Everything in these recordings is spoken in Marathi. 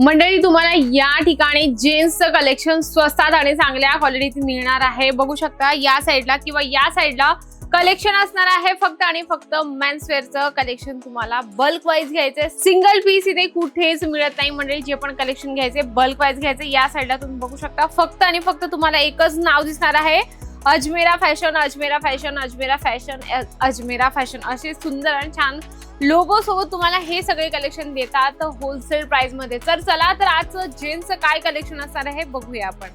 मंडळी तुम्हाला या ठिकाणी जीन्सचं कलेक्शन स्वस्तात आणि चांगल्या क्वालिटीत मिळणार आहे. बघू शकता या साईडला किंवा या साईडला कलेक्शन असणार आहे. फक्त आणि फक्त मेन्सवेअरचं कलेक्शन तुम्हाला बल्क वाईज घ्यायचंय. सिंगल पीस इथे कुठेच मिळत नाही मंडळी जे पण कलेक्शन घ्यायचे बल्क वाईज घ्यायचे या साईडला तुम्ही बघू शकता. फक्त आणि फक्त तुम्हाला एकच नाव दिसणार आहे. Ajmera fashion Ajmera fashion Ajmera fashion Ajmera fashion असे सुंदर आणि छान लोगो सोबत तुम्हाला हे सगळे कलेक्शन देतात होलसेल प्राइसमध्ये. तर चला तर आजचं जेंट्सचं काय कलेक्शन असणार आहे हे बघूया आपण.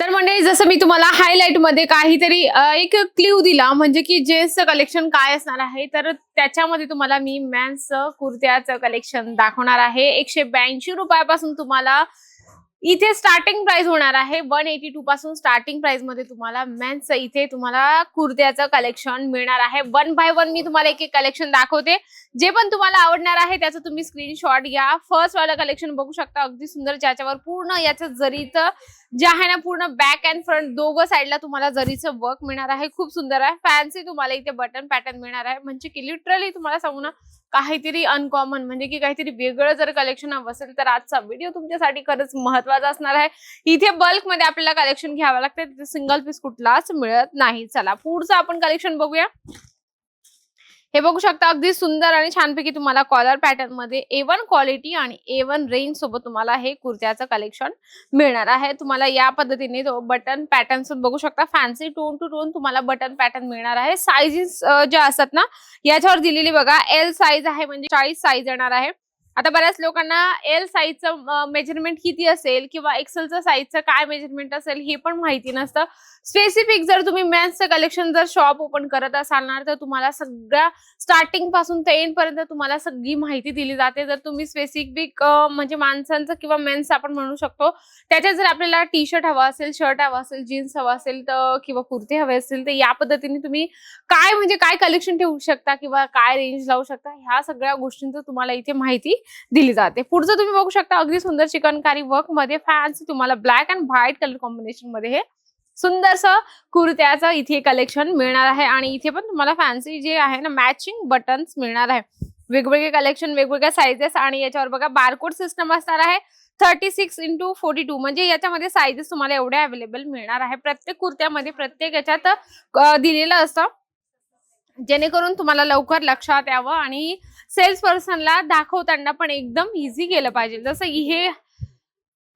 तर म्हणजे जसं मी तुम्हाला हायलाइटमध्ये काहीतरी एक क्ल्यू दिला म्हणजे की जेंट्सचं कलेक्शन काय असणार आहे तर त्याच्यामध्ये तुम्हाला मी मॅन्सचं कुर्त्याचं कलेक्शन दाखवणार आहे. एकशे ब्याऐंशी रुपयापासून तुम्हाला इथे स्टार्टिंग प्राइस होणार आहे. वन एटी टू पासून स्टार्टिंग प्राइसमध्ये तुम्हाला मेन्स इथे तुम्हाला कुर्त्याचं कलेक्शन मिळणार आहे. वन बाय वन मी तुम्हाला एक एक कलेक्शन दाखवते. जे पण तुम्हाला आवडणार आहे त्याचं तुम्ही स्क्रीनशॉट घ्या. फर्स्ट वाला कलेक्शन बघू शकता. अगदी सुंदर ज्याच्यावर पूर्ण याचं जरीचं जे आहे ना पूर्ण बॅक अँड फ्रंट दोघं साईडला तुम्हाला जरीचं वर्क मिळणार आहे. खूप सुंदर आहे. फॅन्सी तुम्हाला इथे बटन पॅटर्न मिळणार आहे. म्हणजे की लिटरली तुम्हाला सांगू ना काहीतरी अनकॉमन म्हणजे की काहीतरी वेगळं जर कलेक्शन हवं असेल तर आजचा व्हिडिओ तुमच्यासाठी खरंच महत्त्वाचा असणार आहे. इथे बल्कमध्ये आपल्याला कलेक्शन घ्यावं लागतं तिथे सिंगल पीस कुठलाच मिळत नाही. चला पुढचं आपण कलेक्शन बघूया. हे बघू शकता अगदी सुंदर आणि छानपैकी तुम्हाला कॉलर पॅटर्नमध्ये ए वन क्वालिटी आणि ए वन रेंज सोबत तुम्हाला हे कुर्त्याचं कलेक्शन मिळणार आहे. तुम्हाला या पद्धतीने तो बटन पॅटर्न बघू शकता. फॅन्सी टोन टू टोन तुम्हाला बटन पॅटर्न मिळणार आहे. साईजेस ज्या असतात ना याच्यावर दिलेली बघा एल साईज आहे म्हणजे चाळीस साईज येणार आहे. आता बऱ्याच लोकांना एल साईजचं मेजरमेंट किती असेल किंवा एक्सेलचं साईजचं काय मेजरमेंट असेल हे पण माहिती नसतं. स्पेसिफिक जर तुम्ही मॅथ्सचं कलेक्शन जर शॉप ओपन करत असाल ना तर तुम्हाला सगळ्या स्टार्टिंगपासून ते एंड पर्यंत तुम्हाला सगळी माहिती दिली जाते. जर तुम्ही स्पेसिफिक म्हणजे माणसांचं किंवा मेन्स आपण म्हणू शकतो त्याच्यात जर आपल्याला टी शर्ट हवा असेल शर्ट हवा असेल जीन्स हवा असेल तर किंवा कुर्ती हवे असेल तर या पद्धतीने तुम्ही काय म्हणजे काय कलेक्शन ठेवू शकता किंवा काय रेंज लावू शकता ह्या सगळ्या गोष्टींचं तुम्हाला इथे माहिती दिली जाते. पुढचं तुम्ही बघू शकता अगदी सुंदर चिकनकारी वर्कमध्ये फॅन्स तुम्हाला ब्लॅक अँड व्हाईट कलर कॉम्बिनेशनमध्ये हे सुंदरसं कुर्त्याचं इथे कलेक्शन मिळणार आहे. आणि इथे पण तुम्हाला फॅन्सी जे आहे ना मॅचिंग बटन्स मिळणार आहे. वेगवेगळे कलेक्शन वेगवेगळ्या साईजेस आणि याच्यावर बघा बारकोड सिस्टम असणार आहे. Thirty six into forty two म्हणजे याच्यामध्ये साईजेस तुम्हाला एवढे अवेलेबल मिळणार आहे. प्रत्येक कुर्त्यामध्ये प्रत्येक याच्यात दिलेलं असतं. जेणेकरून तुम्हाला लवकर लक्षात यावं आणि सेल्स पर्सनला दाखवताना पण एकदम इझी केलं पाहिजे. जसं हे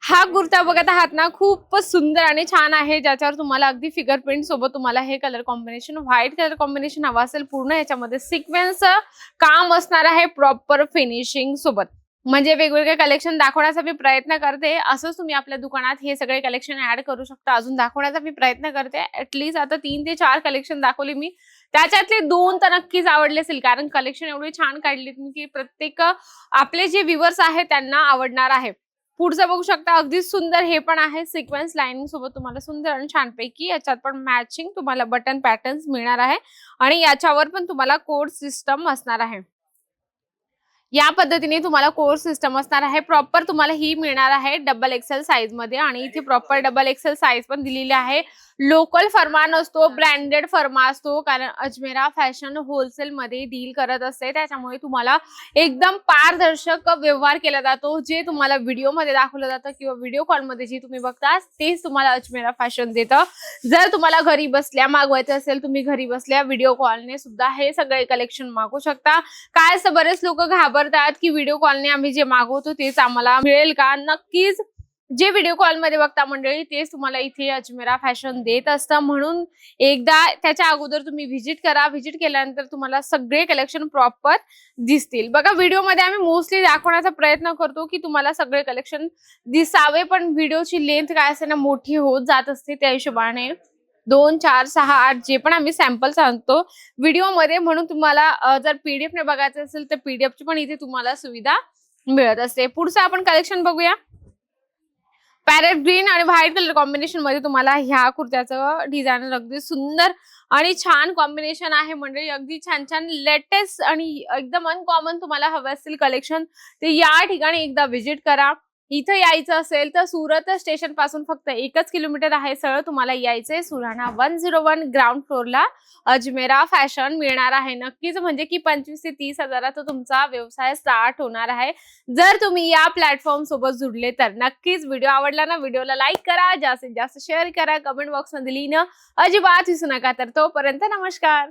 हा कुर्ता बघत आहात ना खूपच सुंदर आणि छान आहे ज्याच्यावर तुम्हाला अगदी फिगर प्रिंट सोबत तुम्हाला हे colour combination white colour combination हवं असेल पूर्ण याच्यामध्ये सिक्वेन्स काम असणार आहे प्रॉपर फिनिशिंग सोबत. म्हणजे वेगवेगळे कलेक्शन दाखवण्याचा मी प्रयत्न करते. असंच तुम्ही आपल्या दुकानात हे सगळे कलेक्शन ऍड करू शकता. अजून दाखवण्याचा मी प्रयत्न करते. ऍटलीस्ट आता तीन ते चार कलेक्शन दाखवले मी. त्याच्यातले दोन तर नक्कीच आवडले असेल. कारण कलेक्शन एवढे छान काढले की प्रत्येक आपले जे व्ह्युअर्स आहेत त्यांना आवडणार आहे. पुढचं बघू शकता. अगदी सुंदर हे पण आहे. सिक्वेन्स लाइनिंग सोबत तुम्हाला सुंदर आणि छानपैकी याच्यात पण मॅचिंग तुम्हाला बटन पॅटर्न्स मिळणार आहे. आणि याच्यावर पण तुम्हाला कोड सिस्टम असणार आहे. या पद्धतीने तुम्हाला कोर्स सिस्टम असणार आहे. प्रॉपर तुम्हाला ही मिळणार आहे डबल एक्सेल साईजमध्ये आणि इथे प्रॉपर डबल एक्सेल साईज पण दिलेली आहे. लोकल फर्मा नसतो ब्रँडेड फर्मा असतो. कारण अजमेरा फॅशन होलसेल मध्ये डील करत असते. त्याच्यामुळे तुम्हाला एकदम पारदर्शक व्यवहार केला जातो. जे तुम्हाला व्हिडिओमध्ये दाखवलं जातं किंवा व्हिडिओ कॉलमध्ये जे तुम्ही बघता तेच तुम्हाला अजमेरा फॅशन देतं. जर तुम्हाला घरी बसल्या मागवायचं असेल तुम्ही घरी बसल्या व्हिडिओ कॉलने सुद्धा हे सगळे कलेक्शन मागवू शकता. काय असं बरेच लोक घाबरतात की व्हिडिओ कॉलने आम्ही जे मागवतो तेच आम्हाला मिळेल का? नक्कीच जे व्हिडिओ कॉलमध्ये बघता मंडळी तेच तुम्हाला इथे अजमेरा फॅशन देत असतं. म्हणून एकदा त्याच्या अगोदर तुम्ही व्हिजिट करा. व्हिजिट केल्यानंतर तुम्हाला सगळे कलेक्शन प्रॉपर दिसतील. बघा व्हिडिओमध्ये आम्ही मोस्टली दाखवण्याचा प्रयत्न करतो की तुम्हाला सगळे कलेक्शन दिसावे पण व्हिडिओची लेंथ काय असते ना मोठी होत जात असते त्या हिशोबाने. दोन चार सहा आठ जे पण आम्ही सॅम्पल सांगतो व्हिडिओमध्ये म्हणून तुम्हाला जर पीडीएफ ने बघायचं असेल तर पीडीएफची पण इथे तुम्हाला सुविधा मिळत असते. पुढचं आपण कलेक्शन बघूया. पॅरेट ग्रीन आणि व्हाईट कलर कॉम्बिनेशनमध्ये तुम्हाला ह्या कुर्त्याचं डिझायनर अगदी सुंदर आणि छान कॉम्बिनेशन आहे. मंडळी अगदी छान छान लेटेस्ट आणि एकदम अनकॉमन तुम्हाला हवं असतील कलेक्शन ते या ठिकाणी एकदा व्हिजिट करा. इथं यायचं असेल तर सुरत स्टेशनपासून फक्त एकच किलोमीटर आहे सरळ तुम्हाला यायचंय Surana one zero one ground फ्लोरला. Ajmera fashion मिळणार आहे. नक्कीच म्हणजे की पंचवीस ते तीस हजारात तुमचा व्यवसाय स्टार्ट होणार आहे. जर तुम्ही या प्लॅटफॉर्म सोबत जुडले तर नक्कीच व्हिडिओ आवडला ना व्हिडिओला लाईक करा. जास्तीत जास्त शेअर करा. कमेंट बॉक्समध्ये लिहिणं. अजिबात विसरू नका. तर तोपर्यंत नमस्कार.